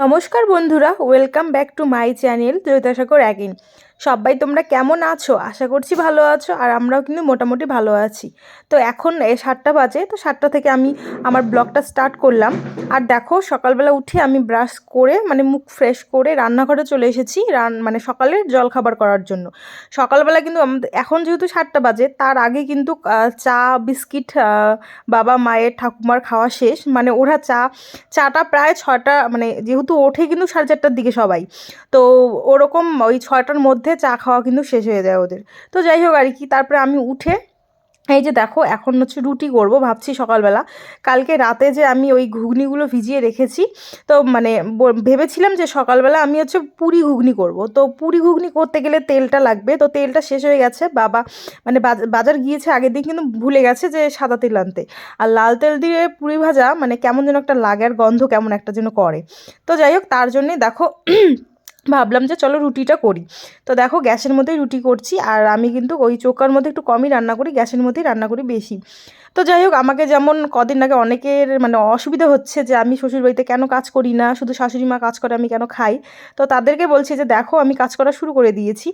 নমস্কার বন্ধুরা welcome back to my channel ত্রৈতাসাগর again সবাই তোমরা কেমন আছো? আশা করছি ভালো আছো আর আমরাও কিন্তু মোটামুটি ভালো আছি। তো এখন সাতটা বাজে, তো সাতটা থেকে আমি আমার ব্লগটা স্টার্ট করলাম। আর দেখো, সকালবেলা উঠে আমি ব্রাশ করে মানে মুখ ফ্রেশ করে রান্নাঘরে চলে এসেছি রান মানে সকালের জলখাবার করার জন্য। সকালবেলা কিন্তু এখন যেহেতু সাতটা বাজে, তার আগে কিন্তু চা, বিস্কিট বাবা, মায়ের, ঠাকুমার খাওয়া শেষ। মানে ওরা চা, চাটা প্রায় ছটা মানে যেহেতু ওঠে কিন্তু সাড়ে চারটার দিকে সবাই। তো ওরকম ওই ছয়টার মধ্যে চা খাওয়া কিন্তু শেষ হয়ে যায় ওদের। তো যাই হোক আর কি, তারপরে আমি উঠে এই যে দেখো, এখন হচ্ছে রুটি করব ভাবছি সকালবেলা। কালকে রাতে যে আমি ওই ঘুগনিগুলো ভিজিয়ে রেখেছি, তো মানে ভেবেছিলাম যে সকালবেলা আমি হচ্ছে পুরি ঘুগনি করব। তো পুরি ঘুগনি করতে গেলে তেলটা লাগবে, তো তেলটা শেষ হয়ে গেছে। বাবা মানে বাজ- বাজার গিয়েছে আগের দিন কিন্তু ভুলে গেছে যে সাদা তেল আনতে। আর লাল তেল দিয়ে পুরি ভাজা মানে কেমন যেন একটা লাগে আর গন্ধ কেমন একটা যেন করে। তো যাই হোক, তার জন্যে দেখো ভাবলাম যে চলো রুটিটা করি। তো দেখো গ্যাসের মধ্যেই রুটি করছি আর আমি কিন্তু ওই চোখার মধ্যে একটু কমই রান্না করি, গ্যাসের মধ্যেই রান্না করি বেশি। তো যাই হোক, আমাকে যেমন কদিন আগে অনেকের মানে অসুবিধা হচ্ছে যে আমি শ্বশুরবাড়িতে কেন কাজ করি না, শুধু শাশুড়ি মা কাজ করে, আমি কেন খাই? তো তাদেরকে বলছি যে, দেখো, আমি কাজ করা শুরু করে দিয়েছি।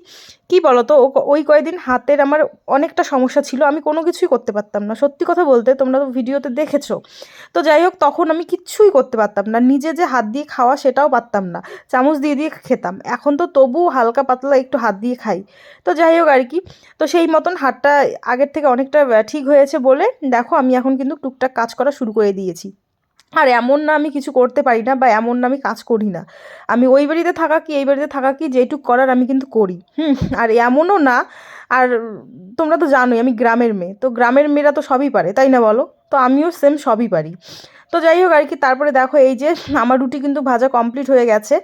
কি বলো তো ওই কয়েকদিন হাতের আমার অনেকটা সমস্যা ছিল, আমি কোনো কিছুই করতে পারতাম না। সত্যি কথা বলতে, তোমরা তো ভিডিওতে দেখেছ। তো যাই হোক, তখন আমি কিচ্ছুই করতে পারতাম না। নিজে যে হাত দিয়ে খাওয়া সেটাও পারতাম না। চামচ দিয়ে দিয়ে খেতাম। এখন তো তবুও হালকা পাতলা একটু হাত দিয়ে খাই। তো যাই হোক আর কি। তো সেই মতন হাতটা আগের থেকে অনেকটা ঠিক হয়েছে বলে দেখো, আমি এখন কিন্তু টুকটাক কাজ করা শুরু করে দিয়েছি। আর এমন না আমি কিছু করতে পারি না বা এমন না আমি কাজ করি না। আমি ওই বাড়িতে থাকা কি, এই বাড়িতে থাকা কি, যেটুক করার আমি কিন্তু করি। হুম, আর এমনও না, আর তোমরা তো জানোই আমি গ্রামের মেয়ে। তো গ্রামের মেয়েরা তো সবই পারে, তাই না বলো? তো আমিও সেম সবই পারি। তো যাই হোক আর কি তারপরে দেখো এই যে আমার রুটি কিন্তু ভাজা কমপ্লিট হয়ে গেছে।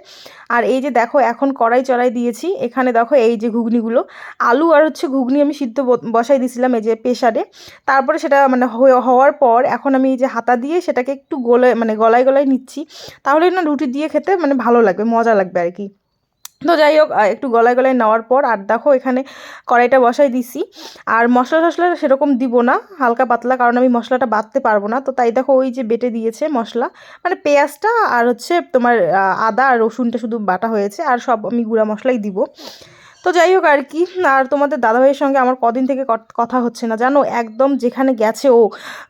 আর এই যে দেখো এখন কড়াই চড়াই দিয়েছি, এখানে দেখো এই যে ঘুগনিগুলো। আলু আর হচ্ছে ঘুগনি আমি সিদ্ধ বসাই দিয়েছিলাম এই যে প্রেশারে তারপরে সেটা মানে হওয়ার পর এখন আমি এই যে হাতা দিয়ে সেটাকে একটু গলে মানে গলায় গলায় নিচ্ছি। তাহলে না রুটি দিয়ে খেতে মানে ভালো লাগবে, মজা লাগবে আর কি তো যাই হোক একটু গলায় গলায় নেওয়ার পর, আর দেখো এখানে কড়াইটা বসাই দিছি। আর মশলা টশলা সেরকম দিব না, হালকা পাতলা, কারণ আমি মশলাটা বাটতে পারব না। তো তাই দেখো ওই যে বেটে দিয়েছে মশলা। মানে পেঁয়াজটা আর হচ্ছে তোমার আদা আর রসুনটা শুধু বাটা হয়েছে, আর সব আমি গুঁড়া মশলাই দিব। তো যাই হোক আর কি আর তোমাদের দাদাভাইয়ের সঙ্গে আমার কদিন থেকে কথা হচ্ছে না। জানো একদম যেখানে গেছে ও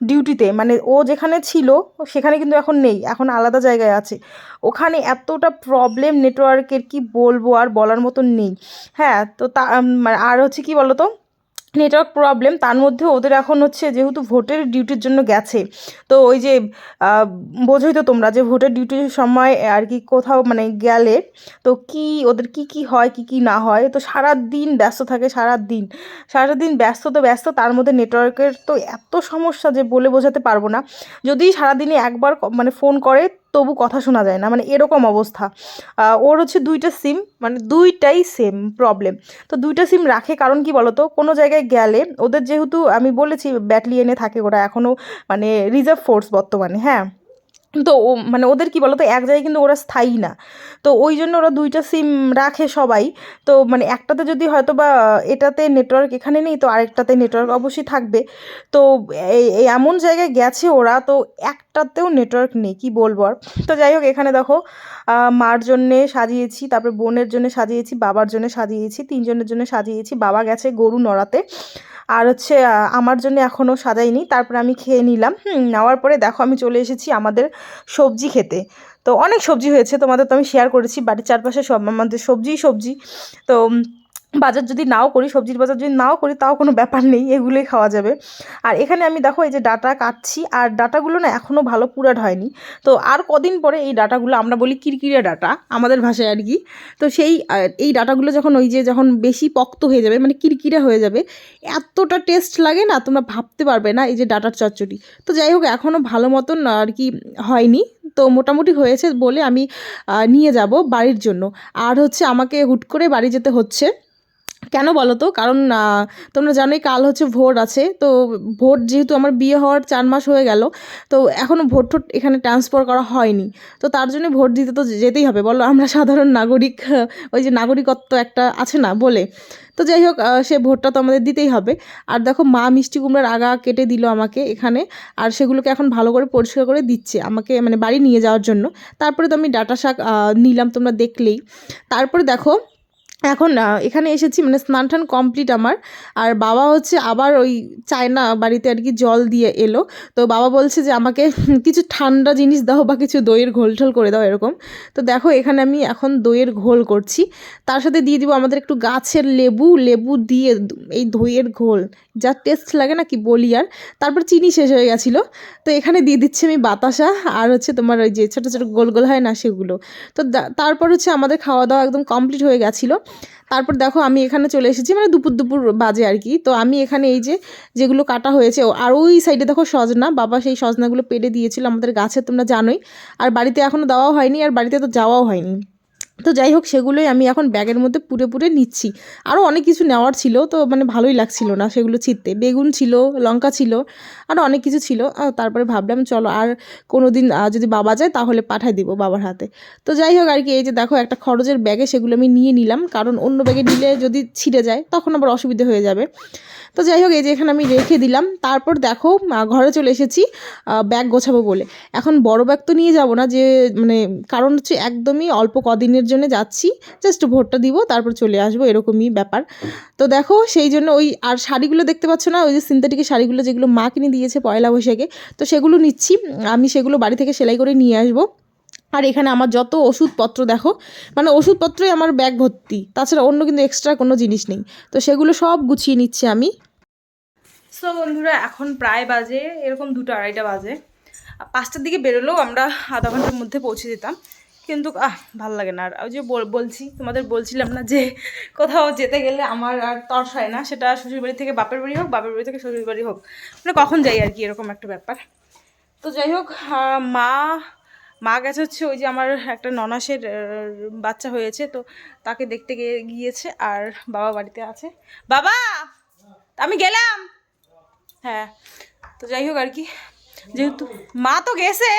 ডিউটিতে মানে ও যেখানে ছিল সেখানে কিন্তু এখন নেই এখন আলাদা জায়গায় আছে। ওখানে এতটা প্রবলেম নেটওয়ার্কের কি বলব আর বলার মতন নেই। হ্যাঁ তো তা উম, আর হচ্ছে কি বলো তো নেটওয়ার্ক প্রবলেম, তার মধ্যে ওদের এখন হচ্ছে যেহেতু ভোটের ডিউটির জন্য গেছে, তো ওই যে বোঝোই তো তোমরা যে ভোটের ডিউটির সময় আর কি কোথাও মানে গেলে, তো কি ওদের কি কি হয়, কি কি না হয়, তো সারা দিন ব্যস্ত থাকে সারা দিন সারা দিন ব্যস্ত তো ব্যস্ত, তার মধ্যে নেটওয়ার্কের তো এত সমস্যা যে বলে বোঝাতে পারব না, যদি সারাদিনে একবার মানে ফোন করে তবু কথা শোনা যায় না মানে এরকম অবস্থা। ওর হচ্ছে দুইটা সিম মানে দুইটাই সেম প্রবলেম তো দুইটা সিম রাখে কারণ কি বলতো? কোনো জায়গায় গেলে ওদের যেহেতু আমি বলেছি, ব্যাটালিয়নে থাকে ওরা এখনও মানে রিজার্ভ ফোর্স বর্তমানে হ্যাঁ? তো মানে ওদের কি বলতো, এক জায়গায় কিন্তু ওরা স্থায়ী না। তো ওই জন্য ওরা দুইটা সিম রাখে সবাই। তো মানে একটাতে যদি হয়তো বা এটাতে নেটওয়ার্ক এখানে নেই, তো আরেকটাতে নেটওয়ার্ক অবশ্যই থাকবে। তো এই এমন জায়গায় গেছে ওরা, তো একটাতেও নেটওয়ার্ক নেই, কি বলব আর। তো যাই হোক, এখানে দেখো মার জন্যে সাজিয়েছি, তারপরে বোনের জন্য সাজিয়েছি, বাবার জন্য সাজিয়েছি, তিনজনের জন্য সাজিয়েছি, বাবা গেছে গরু নড়াতে। আর হচ্ছে আমার জন্য এখনও সাজাইনি তারপরে আমি খেয়ে নিলাম। নেওয়ার পরে দেখো আমি চলে এসেছি আমাদের সবজি খেতে। তো অনেক সবজি হয়েছে, তোমাদের তো আমি শেয়ার করেছি। বাড়ির চারপাশে সব আমাদের সবজিই সবজি। তো বাজার যদি নাও করি, সবজির বাজার যদি নাও করি, তাও কোনো ব্যাপার নেই, এগুলোই খাওয়া যাবে। আর এখানে আমি দেখো এই যে ডাটা কাটছি, আর ডাটাগুলো না এখনও ভালো পুরাট হয়নি। তো আর কদিন পরে এই ডাটাগুলো, আমরা বলি কিরকিরে ডাটা, আমাদের ভাষায় আর কি। তো সেই এই ডাটাগুলো যখন ওই যে যখন বেশি পক্ত হয়ে যাবে মানে কিরকিরে হয়ে যাবে, এতটা টেস্ট লাগে না, তোমরা ভাবতে পারবে না এই যে ডাটার চচ্চড়ি। তো যাই হোক, এখনও ভালো মতন আর কি হয়নি। তো মোটামুটি হয়েছে বলে আমি নিয়ে যাব বাড়ির জন্য। আর হচ্ছে আমাকে হুট করে বাড়ি যেতে হচ্ছে। কেন বলো তো? কারণ তোমরা জানোই কাল হচ্ছে ভোট আছে। তো ভোট যেহেতু আমার বিয়ে হওয়ার চার মাস হয়ে গেল, তো এখনও ভোট টোট এখানে ট্রান্সফার করা হয়নি। তো তার জন্য ভোট দিতে তো যেতেই হবে। বলো, আমরা সাধারণ নাগরিক ওই যে নাগরিকত্ব একটা আছে না বলে। তো যাই হোক সে ভোটটা তো আমাদের দিতেই হবে। আর দেখো, মা মিষ্টি কুমড়ার আগা কেটে দিল আমাকে এখানে, আর সেগুলোকে এখন ভালো করে পরিষ্কার করে দিচ্ছে আমাকে মানে বাড়ি নিয়ে যাওয়ার জন্য। তারপরে তো আমি ডাটা শাক নিলাম তোমরা দেখলেই। তারপরে দেখো এখন এখানে এসেছি মানে স্নান টান কমপ্লিট আমার। আর বাবা হচ্ছে আবার ওই চায়না বাড়িতে আর কি জল দিয়ে এলো। তো বাবা বলছে যে, আমাকে কিছু ঠান্ডা জিনিস দাও বা কিছু দইয়ের ঘোল ঠোল করে দাও, এরকম। তো দেখো, এখানে আমি এখন দইয়ের ঘোল করছি। তার সাথে দিয়ে দিব আমাদের একটু গাছের লেবু লেবু দিয়ে এই দইয়ের ঘোল। যা টেস্ট লাগে না কি বলি আর। তারপর চিনি শেষ হয়ে গেছিল। তো এখানে দিয়ে দিচ্ছি আমি বাতাসা আর হচ্ছে তোমার ওই যে ছোটো ছোটো গোল গোল হয় না সেগুলো। তো তারপর হচ্ছে আমাদের খাওয়া দাওয়া একদম কমপ্লিট হয়ে গেছিল। তারপর দেখো আমি এখানে চলে এসেছি মানে দুপুর দুপুর বাজে আর কি। তো আমি এখানে এই যে যেগুলো কাটা হয়েছে আর ওই সাইডে দেখো সজনা, বাবা সেই সজনাগুলো পেড়ে দিয়েছিল আমাদের গাছে, তোমরা জানোই। আর বাড়িতে এখনও দেওয়াও হয়নি, আর বাড়িতে তো যাওয়াও হয়নি। তো যাই হোক সেগুলোই আমি এখন ব্যাগের মধ্যে পুরে পুরে নিচ্ছি। আরও অনেক কিছু নেওয়ার ছিল, তো মানে ভালোই লাগছিল না সেগুলো ছিঁড়তে। বেগুন ছিল, লঙ্কা ছিল আরও অনেক কিছু ছিল। তারপরে ভাবলাম, চলো আর কোনো দিন যদি বাবা যায়, তাহলে পাঠাই দিব বাবার হাতে। তো যাই হোক আর কি, এই যে দেখো, একটা খরচের ব্যাগে সেগুলো আমি নিয়ে নিলাম। কারণ অন্য ব্যাগে নিলে যদি ছিঁড়ে যায়, তখন আবার অসুবিধা হয়ে যাবে। তো যাই হোক, এই যে এখানে আমি রেখে দিলাম। তারপর দেখো ঘরে চলে এসেছি ব্যাগ গোছাবো বলে। এখন বড় ব্যাগ তো নিয়ে যাব না, যে মানে কারণ হচ্ছে একদমই অল্প কদিনের জন্য যাচ্ছি। জাস্ট ভোটটা দিব, তারপর চলে আসব, এরকমই ব্যাপার। তো দেখো, সেই জন্য ওই, আর শাড়িগুলো দেখতে পাচ্ছ না, ওই যে সিনথেটিকের শাড়িগুলো যেগুলো মা কিনে দিয়েছে পয়লা বৈশাখে, তো সেগুলো নিচ্ছি। আমি সেগুলো বাড়ি থেকে সেলাই করে নিয়ে আসব। আর এখানে আমার যত ওষুধপত্র দেখো মানে ওষুধপত্রই আমার ব্যাগ ভর্তি। তাছাড়া অন্য কিন্তু এক্সট্রা কোনো জিনিস নেই। তো সেগুলো সব গুছিয়ে নিচ্ছি আমি। সো বন্ধুরা, এখন প্রায় বাজে, এরকম দুটো আড়াইটা বাজে। পাঁচটার দিকে বেরোলেও আমরা আধা ঘণ্টার মধ্যে পৌঁছে যেতাম। কিন্তু, আহ, ভালো লাগে না। আর ওই যে বল- বলছি, তোমাদের বলছিলাম না যে কোথাও যেতে গেলে আমার আর তর্স হয় না। সেটা শ্বশুরবাড়ি থেকে বাপের বাড়ি হোক, বাপের বাড়ি থেকে শ্বশুর বাড়ি হোক। মানে কখন যাই আর কি, এরকম একটা ব্যাপার। তো যাই হোক মা মা গেছে হচ্ছে ওই যে আমার একটা ননাসের বাচ্চা হয়েছে, তো তাকে দেখতে গিয়ে, গিয়েছে আর বাবা বাড়িতে আছে। বাবা, আমি গেলাম। হ্যাঁ তো যাই হোক আর কি। যেহেতু মা তো গেছে,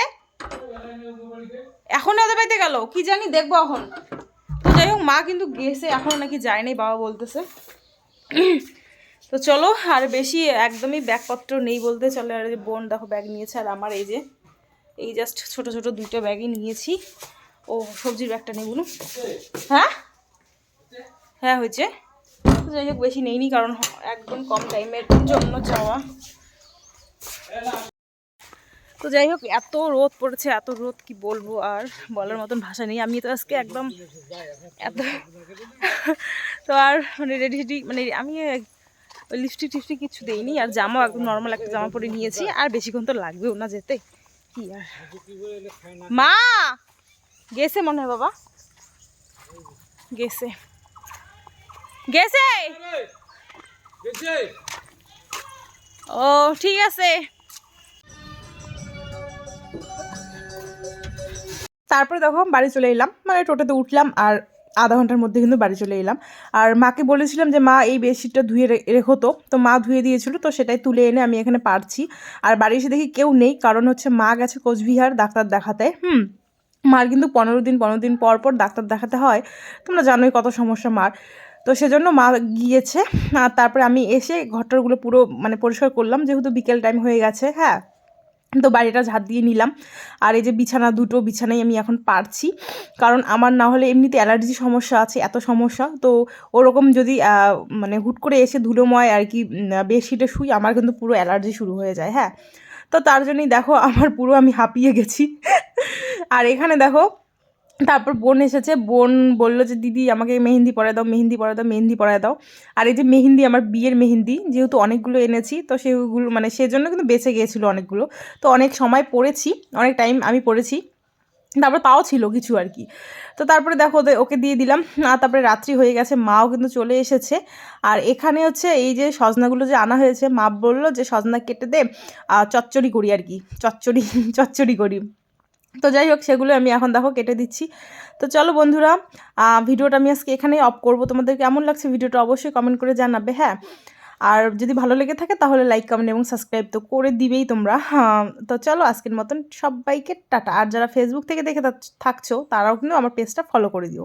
এখন ওদের বাড়িতে গেল, কি জানি দেখব এখন। তো যাই হোক, মা কিন্তু গেছে, এখন নাকি যায়নি বাবা বলতেছে। তো চলো, আর বেশি একদমই ব্যাগপত্র নেই বলতে, চলে আর বোন দেখো, ব্যাগ নিয়েছে আর আমার এই যে এই জাস্ট ছোট ছোট দুটো ব্যাগই নিয়েছি। ও, সবজির ব্যাগটা নেই বলুন হ্যাঁ? হ্যাঁ হয়েছে। যাই হোক, বেশি নেইনি কারণ একদম কম টাইমের জন্য যাওয়া তো যাই হোক, এত রোদ পড়েছে, এত রোদ, কি বলব আর বলার মতন ভাষা নেই। আমি তো আজকে একদম এত তো আর মানে রেডি রেডি মানে আমি লিপস্টিক টিপস্টিক কিছু দেইনি। আর জামা একদম নর্মাল একটা জামা পরে নিয়েছি। আর বেশিক্ষণ তো লাগবেও না যেতে। মা! গেছে মনে হয় বাবা। গেছে। গেছে! ও, ঠিক আছে। তারপরে দেখো, বাড়ি চলে এলাম। মানে টোটোতে উঠলাম আর আধা ঘণ্টার মধ্যে কিন্তু বাড়ি চলে এলাম। আর মাকে বলেছিলাম যে, মা, এই বেডশিটটা ধুয়ে রেখো তো। তো মা ধুয়ে দিয়েছিল, তো সেটাই তুলে এনে আমি এখানে পারছি। আর বাড়ি এসে দেখি কেউ নেই, কারণ হচ্ছে মা গেছে কোচবিহার ডাক্তার দেখাতে। হুম, মার কিন্তু পনেরো দিন পনেরো দিন পর পর ডাক্তার দেখাতে হয়। তোমরা জানোই কত সমস্যা মার। তো সেজন্য মা গিয়েছে, আর তারপরে আমি এসে ঘরটরগুলো পুরো মানে পরিষ্কার করলাম, যেহেতু বিকেল টাইম হয়ে গেছে হ্যাঁ। তো বাড়িটা ঝাঁট দিয়ে নিলাম। আর এই যে বিছানা দুটো, বিছানাই আমি এখন পারছি। কারণ আমার না হলে এমনিতে অ্যালার্জি সমস্যা আছে, এত সমস্যা। তো ওরকম যদি মানে হুট করে এসে ধুলোময় আর কি বেডশিটে শুই, আমার কিন্তু পুরো অ্যালার্জি শুরু হয়ে যায় হ্যাঁ। তো তার জন্যই দেখো, আমার পুরো আমি হাঁপিয়ে গেছি। আর এখানে দেখো তারপর বোন এসেছে, বোন বলল যে, দিদি, আমাকে মেহেন্দি পরায় দাও, মেহেন্দি পরায় দাও, মেহেন্দি পরায় দাও। আর এই যে মেহেন্দি, আমার বিয়ের মেহেন্দি, যেহেতু অনেকগুলো এনেছি, তো সেগুলো মানে সেজন্য কিন্তু বেঁচে গিয়েছিল অনেকগুলো। তো অনেক সময় পড়েছি অনেক টাইম আমি পড়েছি তারপর তাও ছিল কিছু আর কি। তো তারপরে দেখো ওকে দিয়ে দিলাম আর তারপরে রাত্রি হয়ে গেছে, মাও কিন্তু চলে এসেছে। আর এখানে হচ্ছে এই যে সজনাগুলো যে আনা হয়েছে, মা বলল যে, সজনা কেটে দে চচ্চড়ি করি আর কি, চচ্চড়ি চচ্চড়ি করি। তো যাই হোক সেগুলো আমি এখন দেখো কেটে দিচ্ছি। তো চলো বন্ধুরা ভিডিওটা আমি আজকে এখানেই অফ করব। তোমাদের কেমন লাগছে ভিডিওটা অবশ্যই কমেন্ট করে জানাবে হ্যাঁ? আর যদি ভালো লেগে থাকে তাহলে লাইক কমেন্ট এবং সাবস্ক্রাইব তো করে দিবেই তোমরা হ্যাঁ, তো চলো আজকের মতন সবাইকে টাটা। আর যারা ফেসবুক থেকে দেখে থাক- থাকছো তারাও কিন্তু আমার পেজটা ফলো করে দিও।